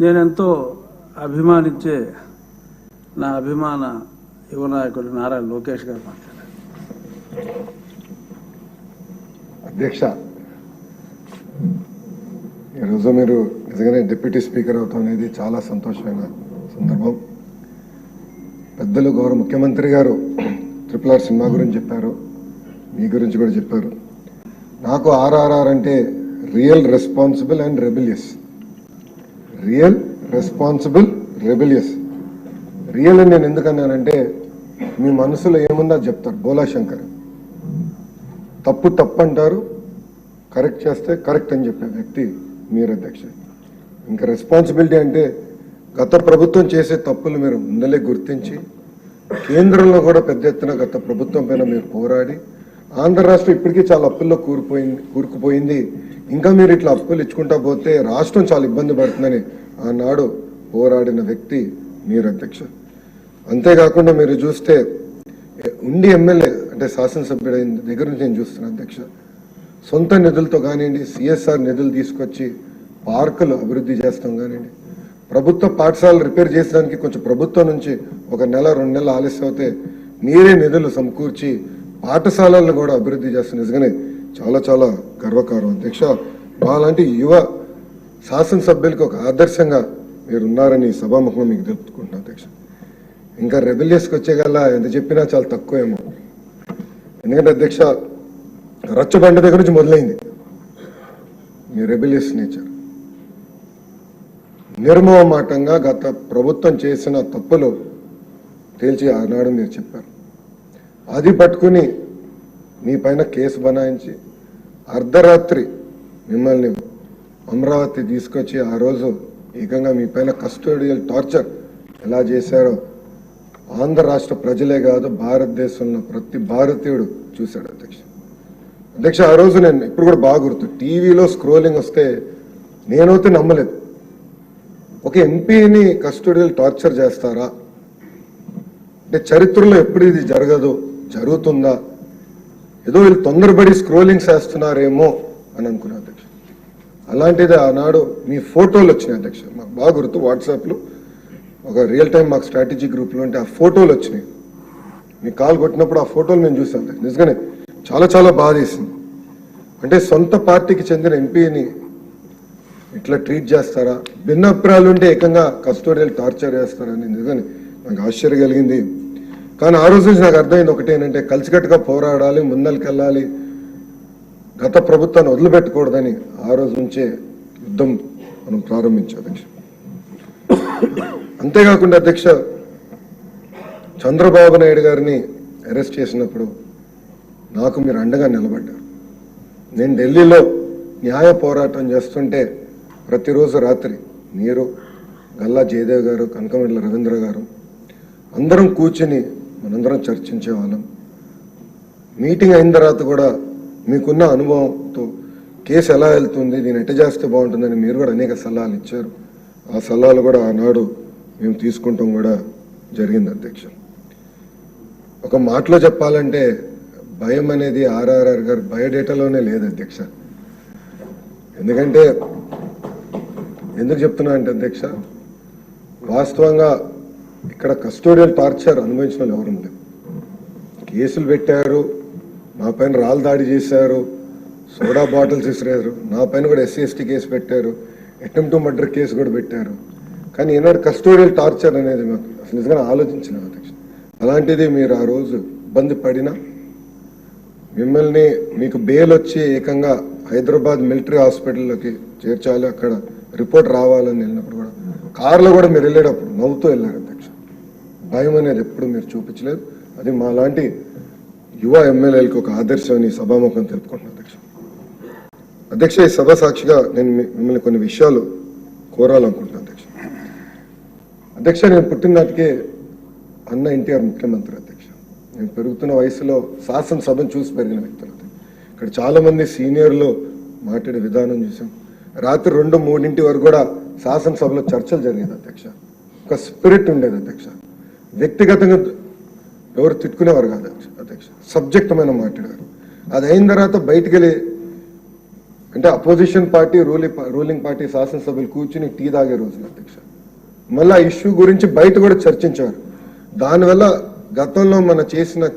నేనెంతో అభిమానించే నా అభిమాన యువ నాయకుడు నారాయణ లోకేష్ గారు మాట్లాడారు. అధ్యక్ష ఈరోజు మీరు నిజంగానే డిప్యూటీ స్పీకర్ అవుతాం అనేది చాలా సంతోషమైన సందర్భం. పెద్దలు గౌరవ ముఖ్యమంత్రి గారు ట్రిపుల్ ఆర్ సినిమా గురించి చెప్పారు మీ గురించి కూడా చెప్పారు. నాకు ఆర్ఆర్ఆర్ అంటే real responsible and rebellious. Real responsible rebellious real అని నేను ఎందుకన్నానంటే మీ మనసులో ఏముందో చెప్తారు బోలా శంకర్. తప్పు తప్పు అంటారు కరెక్ట్ చేస్తే కరెక్ట్ అని చెప్పే వ్యక్తి మీరు అధ్యక్ష. ఇంకా రెస్పాన్సిబిలిటీ అంటే గత ప్రభుత్వం చేసే తప్పులు మీరు ముందలే గుర్తించి కేంద్రంలో కూడా పెద్ద ఎత్తున గత ప్రభుత్వం పైన మీరు పోరాడి ఆంధ్ర రాష్ట్రం ఇప్పటికీ చాలా అప్పుల్లో కూరుకుపోయింది కూరుకుపోయింది. ఇంకా మీరు ఇట్లా అప్పులు ఇచ్చుకుంటా పోతే రాష్ట్రం చాలా ఇబ్బంది పడుతుందని ఆనాడు పోరాడిన వ్యక్తి మీరు అధ్యక్ష. అంతేకాకుండా మీరు చూస్తే ఉండి ఎమ్మెల్యే అంటే శాసనసభ్యుడైన దగ్గర నుంచి నేను చూస్తున్నాను అధ్యక్ష సొంత నిధులతో కానివ్వండి సిఎస్ఆర్ నిధులు తీసుకొచ్చి పార్కులు అభివృద్ధి చేస్తాం కానివ్వండి. ప్రభుత్వ పాఠశాలలు రిపేర్ చేసడానికి కొంచెం ప్రభుత్వం నుంచి ఒక నెల రెండు నెలలు ఆలస్యం అవుతే మీరే నిధులు సమకూర్చి పాఠశాలలను కూడా అభివృద్ధి చేస్తున్న నిజంగానే చాలా చాలా గర్వకారం అధ్యక్ష అలాంటి యువ శాసనసభ్యులకు ఒక ఆదర్శంగా మీరు ఉన్నారని ఈ సభాముఖంగా మీకు తెలుపుకుంటున్నాను అధ్యక్ష ఇంకా రెబెలియస్కి వచ్చేగల్లా ఎంత చెప్పినా చాలా తక్కువేమో. ఎందుకంటే అధ్యక్ష రచ్చబండ దగ్గర నుంచి మొదలైంది. మీ రెబెలియస్ నేచర్. నిర్మోహమాటంగా గత ప్రభుత్వం చేసిన తప్పులు తేల్చి ఆనాడు మీరు చెప్పారు. అది పట్టుకుని మీ పైన కేసు బనాయించి అర్ధరాత్రి మిమ్మల్ని అమరావతి తీసుకొచ్చి ఆ రోజు ఏకంగా మీ పైన కస్టోడియల్ టార్చర్ ఎలా చేశారో ఆంధ్ర రాష్ట్ర ప్రజలే కాదు భారతదేశంలో ప్రతి భారతీయుడు చూశాడు అధ్యక్ష. అధ్యక్ష ఆ రోజు నేను ఇప్పుడు కూడా బాగా గుర్తు టీవీలో స్క్రోలింగ్ వస్తే నేనైతే నమ్మలేదు. ఒక ఎంపీని కస్టోడియల్ టార్చర్ చేస్తారా? అంటే చరిత్రలో ఎప్పుడు ఇది జరగదు? జరుగుతుందా? ఏదో వీళ్ళు తొందరపడి స్క్రోలింగ్స్ వేస్తున్నారేమో అని అనుకున్నా అధ్యక్ష. అలాంటిది ఆనాడు మీ ఫోటోలు వచ్చినాయి అధ్యక్ష. మాకు బాగా గుర్తు వాట్సాప్లో ఒక రియల్ టైం మాకు స్ట్రాటజీ గ్రూప్లో ఉంటే ఆ ఫోటోలు వచ్చినాయి. మీ కాల్ కొట్టినప్పుడు ఆ ఫోటోలు నేను చూసాను నిజంగానే చాలా చాలా బాధ వేసింది అంటే సొంత పార్టీకి చెందిన ఎంపీని ఇట్లా ట్రీట్ చేస్తారా? భిన్నప్రాయాలు ఉంటే ఏకంగా కస్టోడియల్ టార్చర్ చేస్తారని నిజంగానే నాకు ఆశ్చర్య కలిగింది. కానీ ఆ రోజు నుంచి నాకు అర్థమైంది ఒకటి ఏంటంటే కలిసికట్టుగా పోరాడాలి ముందరికెళ్ళాలి. గత ప్రభుత్వాన్ని వదిలిపెట్టకూడదని ఆ రోజు నుంచే యుద్ధం మనం ప్రారంభించాం అధ్యక్ష. అంతేకాకుండా అధ్యక్ష చంద్రబాబు నాయుడు గారిని అరెస్ట్ చేసినప్పుడు నాకు మీరు అండగా నిలబడ్డారు. నేను ఢిల్లీలో న్యాయ పోరాటం చేస్తుంటే ప్రతిరోజు రాత్రి మీరు గల్లా జయదేవ్ గారు కనకమండల రవీంద్ర గారు అందరం కూర్చుని మనందరం చర్చించే వాళ్ళం మీటింగ్ అయిన తర్వాత కూడా మీకున్న అనుభవంతో కేసు ఎలా వెళ్తుంది దీన్ని ఎట్ట చేస్తే బాగుంటుందని మీరు కూడా అనేక సలహాలు ఇచ్చారు. ఆ సలహాలు కూడా ఆనాడు మేము తీసుకుంటాం కూడా జరిగింది అధ్యక్ష. ఒక మాటలో చెప్పాలంటే భయం అనేది ఆర్ఆర్ఆర్ గారు బయోడేటాలోనే లేదు అధ్యక్ష. ఎందుకంటే ఎందుకు చెప్తున్నా అంటే అధ్యక్ష వాస్తవంగా ఇక్కడ కస్టోడియల్ టార్చర్ అనుభవించిన వాళ్ళు ఎవరు లేదు కేసులు పెట్టారు నా పైన రాళ్ళు దాడి చేశారు సోడా బాటిల్స్ ఇసిరారు నా పైన కూడా ఎస్సీఎస్టీ కేసు పెట్టారు అటెంప్ట్ మర్డర్ కేసు కూడా పెట్టారు. కానీ ఈనాడు కస్టోడియల్ టార్చర్ అనేది మాకు అసలు నిజంగా ఆలోచించిన అధ్యక్ష అలాంటిది మీరు ఆ రోజు ఇబ్బంది పడినా మిమ్మల్ని మీకు బెయిల్ వచ్చి ఏకంగా హైదరాబాద్ మిలిటరీ హాస్పిటల్లోకి చేర్చాలి అక్కడ రిపోర్ట్ రావాలని వెళ్ళినప్పుడు కూడా కారులో కూడా మీరు వెళ్ళేటప్పుడు నవ్వుతూ వెళ్ళారు అధ్యక్ష భయం అనేది ఎప్పుడు మీరు చూపించలేదు. అది మా లాంటి యువ ఎమ్మెల్యేలకు ఒక ఆదర్శం అని సభాముఖం తెలుపుకుంటున్నాను అధ్యక్ష. అధ్యక్ష ఈ సభ సాక్షిగా నేను మిమ్మల్ని కొన్ని విషయాలు కోరాలనుకుంటున్నాను అధ్యక్ష. అధ్యక్ష నేను పుట్టినటికే అన్న ఎన్టీఆర్ ముఖ్యమంత్రి అధ్యక్ష. నేను పెరుగుతున్న వయసులో శాసనసభను చూసి పెరిగిన వ్యక్తులు ఇక్కడ చాలామంది సీనియర్లు మాట్లాడే విధానం చూసాం. రాత్రి రెండు మూడింటి వరకు కూడా శాసనసభలో చర్చలు జరిగేది అధ్యక్ష. ఒక స్పిరిట్ ఉండేది అధ్యక్ష. వ్యక్తిగతంగా ఎవరు తిట్టుకునేవారు కాదు అధ్యక్ష- సబ్జెక్టమైన మాట్లాడారు. అది అయిన తర్వాత బయటికి వెళ్ళి అంటే opposition party ruling ruling party శాసనసభ్యులు కూర్చుని టీ తాగే రోజులు అధ్యక్ష. మళ్ళీ ఆ ఇష్యూ గురించి బయట కూడా చర్చించారు దానివల్ల గతంలో మన చేసిన